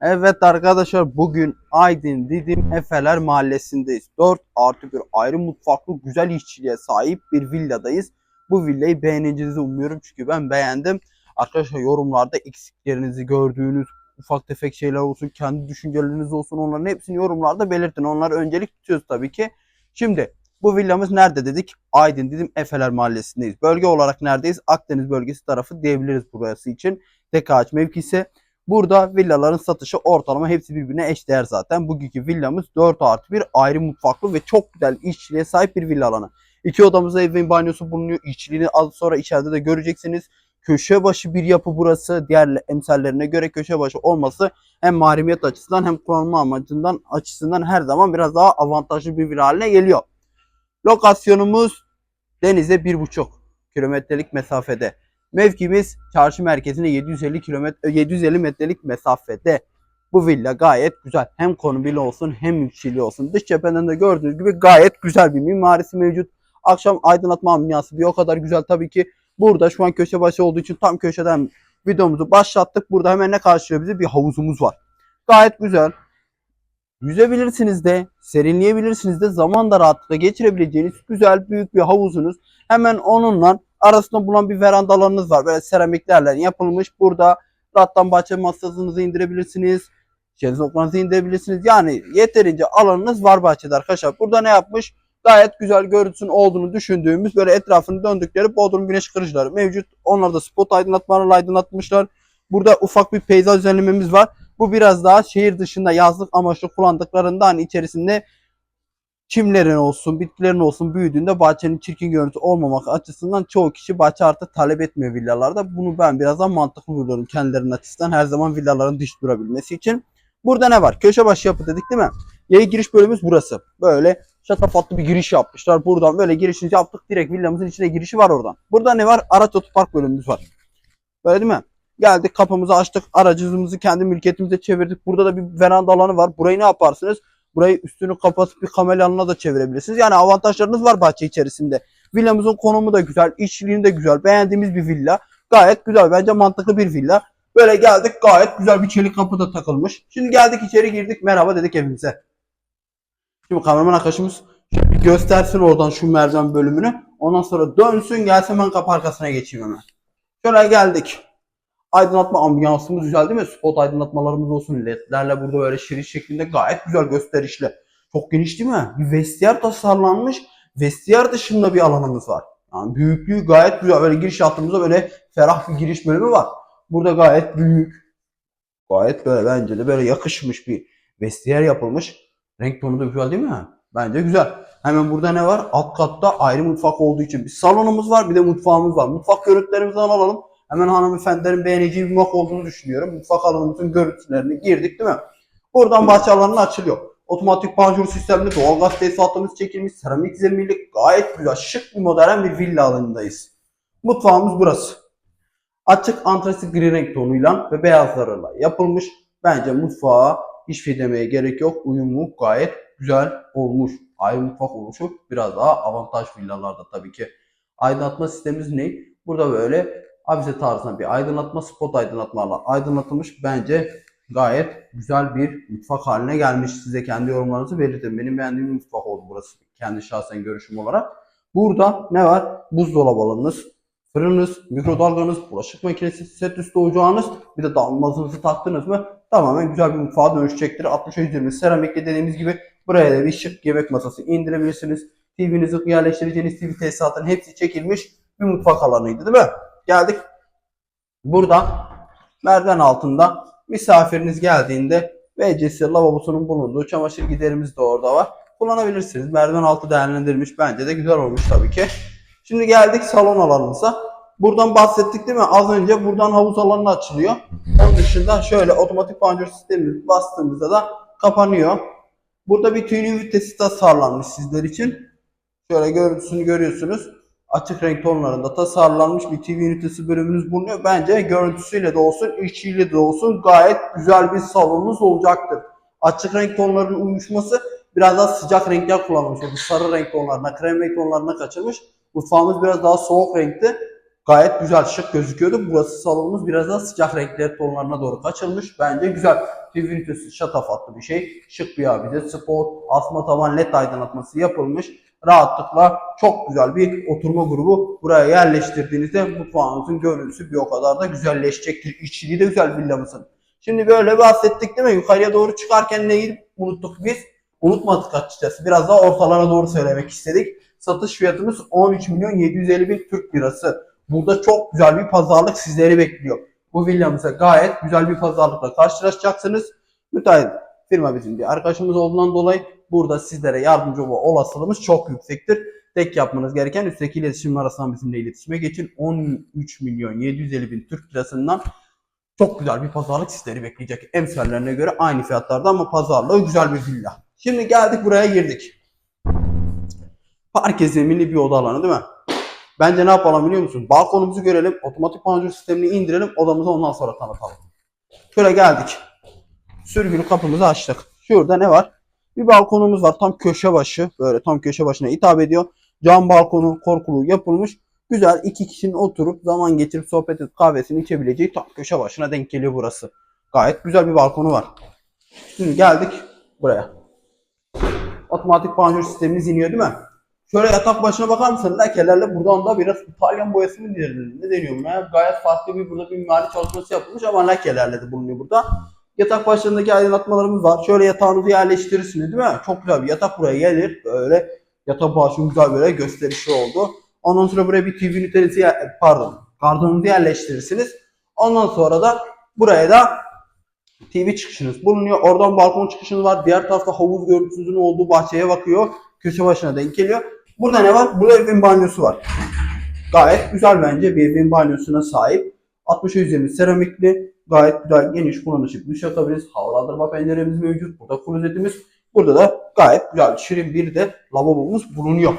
Evet arkadaşlar bugün Aydın Didim Efeler Mahallesi'ndeyiz. 4 artı bir ayrı mutfaklı güzel işçiliğe sahip bir villadayız. Bu villayı beğeneceğinizi umuyorum çünkü ben beğendim. Arkadaşlar yorumlarda eksiklerinizi gördüğünüz ufak tefek şeyler olsun, kendi düşünceleriniz olsun onların hepsini yorumlarda belirtin. Onlara öncelik tutuyoruz tabii ki. Şimdi bu villamız nerede dedik? Aydın Didim Efeler Mahallesi'ndeyiz. Bölge olarak neredeyiz? Akdeniz bölgesi tarafı diyebiliriz burası için. Tek ağaç mevkisi. Burada villaların satışı ortalama hepsi birbirine eşdeğer zaten. Bugünkü villamız 4 artı bir ayrı mutfaklı ve çok güzel işçiliğe sahip bir villa alanı. İki odamızda evin banyosu bulunuyor. İşçiliğini az sonra içeride de göreceksiniz. Köşe başı bir yapı burası. Diğer emsallerine göre köşe başı olması hem mahremiyet açısından hem kullanma amacından açısından her zaman biraz daha avantajlı bir villa haline geliyor. Lokasyonumuz denize 1,5 kilometrelik mesafede. Mevkimiz çarşı merkezine 750 kilometre 750 metrelik mesafede. Bu villa gayet güzel. Hem konumuyla olsun hem yükçiliği olsun. Dış cepheden de gördüğünüz gibi gayet güzel bir mimarisi mevcut. Akşam aydınlatma ambiyansı bir o kadar güzel tabii ki. Burada şu an köşe başı olduğu için tam köşeden videomuzu başlattık. Burada hemen ne karşılıyor bizi? Bir havuzumuz var. Gayet güzel. Yüzebilirsiniz de, serinleyebilirsiniz de, zaman da rahatlıkla geçirebileceğiniz güzel büyük bir havuzunuz. Hemen onunla arasında bulunan bir veranda alanınız var. Böyle seramiklerle yapılmış. Burada rahattan bahçe masasınızı indirebilirsiniz. Şezlonglarınızı indirebilirsiniz. Yani yeterince alanınız var bahçede arkadaşlar. Burada ne yapmış? Gayet güzel görüntüsünün olduğunu düşündüğümüz böyle etrafını döndükleri bodrum güneş kırıcıları mevcut. Onlar da spot aydınlatmalarla aydınlatmışlar. Burada ufak bir peyzaj düzenlememiz var. Bu biraz daha şehir dışında yazlık amaçlı kullandıklarından içerisinde çimlerin olsun, bitkilerin olsun büyüdüğünde bahçenin çirkin görüntü olmamak açısından çoğu kişi bahçe artık talep etmiyor villalarda. Bunu ben biraz daha mantıklı buluyorum kendilerinin açısından her zaman villaların diş durabilmesi için. Burada ne var? Köşe başı yapı dedik değil mi? Yaya giriş bölümümüz burası. Böyle şatafatlı bir giriş yapmışlar. Buradan böyle girişimizi yaptık. Direkt villamızın içine girişi var oradan. Burada ne var? Araç otopark bölümümüz var. Böyle değil mi? Geldik kapımızı açtık. Aracımızı kendi mülkiyetimize çevirdik. Burada da bir veranda alanı var. Burayı ne yaparsınız? Burayı üstünü kapatıp bir kamel alanına da çevirebilirsiniz. Yani avantajlarınız var bahçe içerisinde. Villamızın konumu da güzel, işçiliğini de güzel. Beğendiğimiz bir villa. Gayet güzel. Bence mantıklı bir villa. Böyle geldik gayet güzel bir çelik kapı da takılmış. Şimdi geldik içeri girdik. Merhaba dedik evimize. Şimdi kameraman arkadaşımız bir göstersin oradan şu merdiven bölümünü. Ondan sonra dönsün gelsin ben kapı arkasına geçeyim hemen. Şöyle geldik. Aydınlatma ambiyansımız güzel değil mi? Spot aydınlatmalarımız olsun. ledlerle burada böyle şirin şeklinde gayet güzel gösterişli. Çok geniş değil mi? Bir vestiyer tasarlanmış. Vestiyer dışında bir alanımız var. Yani büyüklüğü gayet güzel. Böyle giriş yaptığımızda böyle ferah bir giriş bölümü var. Burada gayet büyük. Gayet böyle bence de böyle yakışmış bir vestiyer yapılmış. Renk tonu da güzel değil mi? Bence güzel. Hemen burada ne var? Alt katta ayrı mutfak olduğu için bir salonumuz var bir de mutfağımız var. Mutfak görüntülerimizi alalım. Hemen hanımefendilerin beğeneceği bir mutfak olduğunu düşünüyorum. Mutfak alanımızın görüntülerini girdik değil mi? Buradan bahçe alanına açılıyor. Otomatik panjur sistemli doğalgaz tesisatımız çekilmiş. Seramik zeminli gayet güzel şık bir modern bir villa alanındayız. Mutfağımız burası. Açık antrasit gri renk tonuyla ve beyazlarıyla yapılmış. Bence mutfağa hiçbir şey demeye gerek yok. Uyumu gayet güzel olmuş. Ayrı mutfak oluşu biraz daha avantaj villalarda tabii ki. Aydınlatma sistemimiz ne? Burada böyle avize tarzında bir aydınlatma, spot aydınlatmalarla aydınlatılmış. Bence gayet güzel bir mutfak haline gelmiş. Size kendi yorumlarınızı belirtin. Benim beğendiğim mutfak oldu burası. Kendi şahsen görüşüm olarak. Burada ne var? Buzdolabı alanınız, fırınınız, mikrodalganız, bulaşık makinesi, set üstü ocağınız, bir de dalmazınızı taktınız mı tamamen güzel bir mutfağa dönüşecektir. 60 120 seramikle dediğimiz gibi buraya da bir şık yemek masası indirebilirsiniz. TV'nizi yerleştireceğiniz TV tesisatının hepsi çekilmiş bir mutfak alanıydı değil mi? Geldik. Burada merdiven altında misafiriniz geldiğinde WC'si lavabosunun bulunduğu çamaşır giderimiz de orada var. Kullanabilirsiniz. Merdiven altı değerlendirilmiş. Bence de güzel olmuş tabii ki. Şimdi geldik salon alanımıza. Buradan bahsettik değil mi? Az önce buradan havuz alanı açılıyor. Onun dışında şöyle otomatik panjur sistemimiz bastığımızda da kapanıyor. Burada bir tüy ünitesi tasarlanmış sizler için. Şöyle görüntüsünü görüyorsunuz. Açık renk tonlarında tasarlanmış bir TV ünitesi bölümünüz bulunuyor. Bence görüntüsüyle de olsun, işçiliğiyle de olsun gayet güzel bir salonunuz olacaktır. Açık renk tonlarının uyuşması biraz daha sıcak renkler kullanılmış. Bu sarı renk tonlarına, krem renk tonlarına kaçırmış. Mutfağımız biraz daha soğuk renkti. Gayet güzel, şık gözüküyordu. Burası salonumuz biraz daha sıcak renkler tonlarına doğru kaçılmış. Bence güzel. TV ünitesi şatafatlı bir şey. Şık bir abize. Spot, asma tavan led aydınlatması yapılmış. Rahatlıkla çok güzel bir oturma grubu buraya yerleştirdiğinizde mutfağınızın görüntüsü bir o kadar da güzelleşecektir. İçliği de güzel villamızın. Şimdi böyle bahsettik değil mi? Yukarıya doğru çıkarken neyi unuttuk biz? Unutmadık açıkçası. Biraz daha ortalara doğru söylemek istedik. Satış fiyatımız 13 milyon 750 bin Türk lirası. Burada çok güzel bir pazarlık sizleri bekliyor. Bu villamıza gayet güzel bir pazarlıkla karşılaşacaksınız. Müteahhit firma bizim bir arkadaşımız olduğundan dolayı burada sizlere yardımcı olma olasılığımız çok yüksektir. Tek yapmanız gereken üstteki iletişim numarasından bizimle iletişime geçin. 13 milyon 750 bin Türk lirasından çok güzel bir pazarlık sizleri bekleyecek. Emsallerine göre aynı fiyatlarda ama pazarlığı güzel bir villa. Şimdi geldik buraya girdik. Parke zeminli bir oda alanı değil mi? Bence ne yapalım biliyor musun? Balkonumuzu görelim, otomatik panjur sistemini indirelim, odamızı ondan sonra tanıtalım. Şöyle geldik. Sürgülü kapımızı açtık. Şurada ne var? Bir balkonumuz var tam köşe başı. Böyle tam köşe başına hitap ediyor. Cam balkonu korkulu yapılmış. Güzel iki kişinin oturup zaman geçirip sohbet edip kahvesini içebileceği tam köşe başına denk geliyor burası. Gayet güzel bir balkonu var. Şimdi geldik buraya. Otomatik panjur sistemimiz iniyor değil mi? Şöyle yatak başına bakar mısın? Lekelerle buradan da biraz İtalyan boyası mı diyelim? Ne deniyor buna? Gayet farklı bir burada bir mimari çalışması yapılmış ama lekelerle de bulunuyor burada. Yatak başlarındaki aydınlatmalarımız var. Şöyle yatağınızı yerleştirirsiniz değil mi? Çok güzel bir yatak buraya gelir. Böyle yatak başım güzel böyle gösterişli oldu. Ondan sonra buraya bir TV ünitesi pardon gardırobunuzu yerleştirirsiniz. Ondan sonra da buraya da TV çıkışınız bulunuyor. Oradan balkon çıkışınız var. Diğer tarafta havuz görüntüsünün olduğu bahçeye bakıyor. Köşe başına denk geliyor. Burada ne var? Burada evin banyosu var. Gayet güzel bence bir evin banyosuna sahip. 60'a 120 seramikli. Gayet güzel geniş kullanışlı duş atabiliriz. Havalandırma penceremiz mevcut. Burada klozetimiz. Burada da gayet güzel şirin bir de lavabomuz bulunuyor.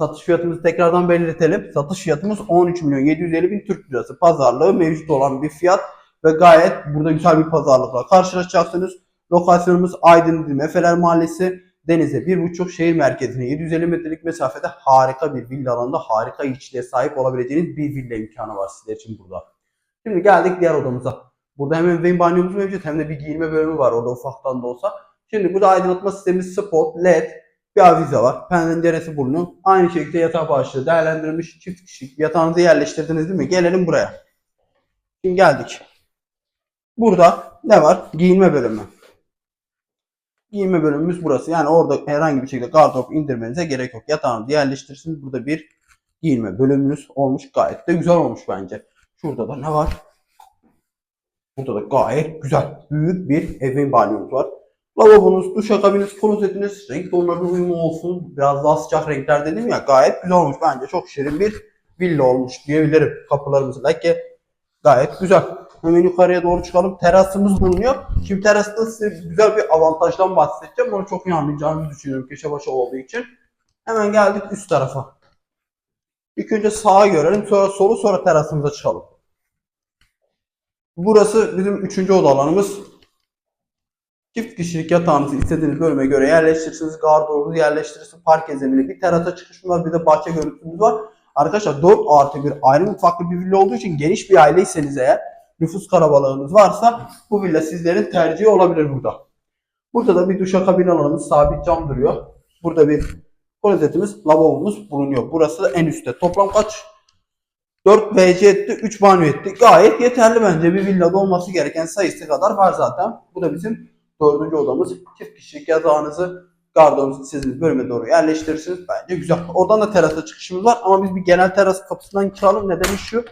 Satış fiyatımızı tekrardan belirtelim. Satış fiyatımız 13 milyon 750 bin Türk lirası. Pazarlığı mevcut olan bir fiyat ve gayet burada güzel bir pazarlıkla karşılaşacaksınız. Lokasyonumuz Aydın Efeler Mahallesi. Denize 1,5 şehir merkezine 750 metrelik mesafede harika bir villa alanında harika içliğe sahip olabileceğiniz bir villa imkanı var sizler için burada. Şimdi geldik diğer odamıza. Burada hem ebeveyn banyomuz mevcut hem de bir giyinme bölümü var orada ufaktan da olsa. Şimdi burada aydınlatma sistemimiz spot, led, bir avize var. Penceresi bulunuyor. Aynı şekilde yatak başlığı değerlendirilmiş çift kişilik. Yatağınızı yerleştirdiniz değil mi? Gelelim buraya. Şimdi geldik. Burada ne var? Giyinme bölümü. Giyinme bölümümüz burası. Yani orada herhangi bir şekilde gardırop indirmenize gerek yok. Yatağınızı yerleştirirsiniz. Burada bir giyinme bölümünüz olmuş. Gayet de güzel olmuş bence. Şurada da ne var? Burada da gayet güzel. Büyük bir evin banyomuz var. Lavabonuz, duşakabiniz, klozetiniz, renk tonlarının uyumu olsun. Biraz daha sıcak renkler dedim ya gayet güzel olmuş. Bence çok şirin bir villa olmuş diyebilirim. Kapılarımız leke gayet güzel. Hemen yukarıya doğru çıkalım. Terasımız bulunuyor. Şimdi terasta size güzel bir avantajdan bahsedeceğim. Onu çok iyi anlayacağınızı düşünüyorum köşe olduğu için. Hemen geldik üst tarafa. İlk önce sağa görelim. Sonra solu sonra terasımıza çıkalım. Burası bizim üçüncü oda alanımız. Çift kişilik yatağınızı istediğiniz bölüme göre yerleştirirsiniz. Gardırobunuzu yerleştirirsiniz. Park zemini, bir terasa çıkışımız var. Bir de bahçe görüntümüz var. Arkadaşlar 4 artı bir ayrı mutfaklı bir villa olduğu için geniş bir aileyseniz eğer nüfus kalabalığınız varsa bu villa sizlerin tercihi olabilir burada. Burada da bir duşakabin alanımız sabit cam duruyor. Burada bir klozetimiz, lavabomuz bulunuyor. Burası en üstte. Toplam kaç? 4 WC etti, 3 banyo etti. Gayet yeterli bence. Bir villada olması gereken sayısı kadar var zaten. Bu da bizim dördüncü odamız. Çift kişilik yatağınızı gardırobunuzu istediğiniz bölüme doğru yerleştirirsiniz. Bence güzel. Oradan da terasa çıkışımız var ama biz bir genel teras kapısından çıkalım. Nedeni şu.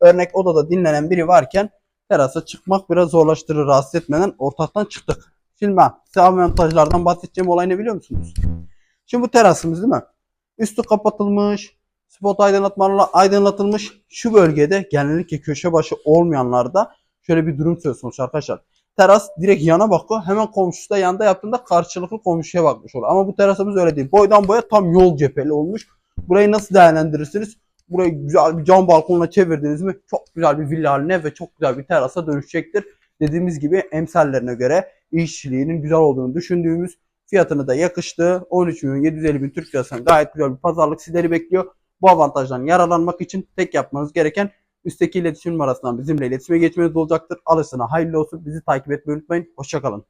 Örnek odada dinlenen biri varken terasa çıkmak biraz zorlaştırır rahatsız etmeden ortaktan çıktık. Şimdi ben size avantajlardan bahsedeceğim olay ne biliyor musunuz? Şimdi bu terasımız değil mi? Üstü kapatılmış, spot aydınlatmalarla aydınlatılmış. Şu bölgede genellikle köşe başı olmayanlarda şöyle bir durum söz konusu arkadaşlar. Teras direkt yana bakıyor. Hemen komşusu da yanda yaptığında karşılıklı komşuya bakmış oluyor. Ama bu terasımız öyle değil. Boydan boya tam yol cepheli olmuş. Burayı nasıl değerlendirirsiniz? Burayı güzel bir cam balkonla çevirdiniz mi çok güzel bir villa haline ve çok güzel bir terasa dönüşecektir. Dediğimiz gibi emsallerine göre işçiliğinin güzel olduğunu düşündüğümüz fiyatını da yakıştığı 13 milyon 750 bin Türk lirasına gayet güzel bir pazarlık sizleri bekliyor. Bu avantajdan yararlanmak için tek yapmanız gereken Üstteki iletişim numarasından bizimle iletişime geçmeniz olacaktır. Alışına hayırlı olsun. Bizi takip etmeyi unutmayın. Hoşçakalın.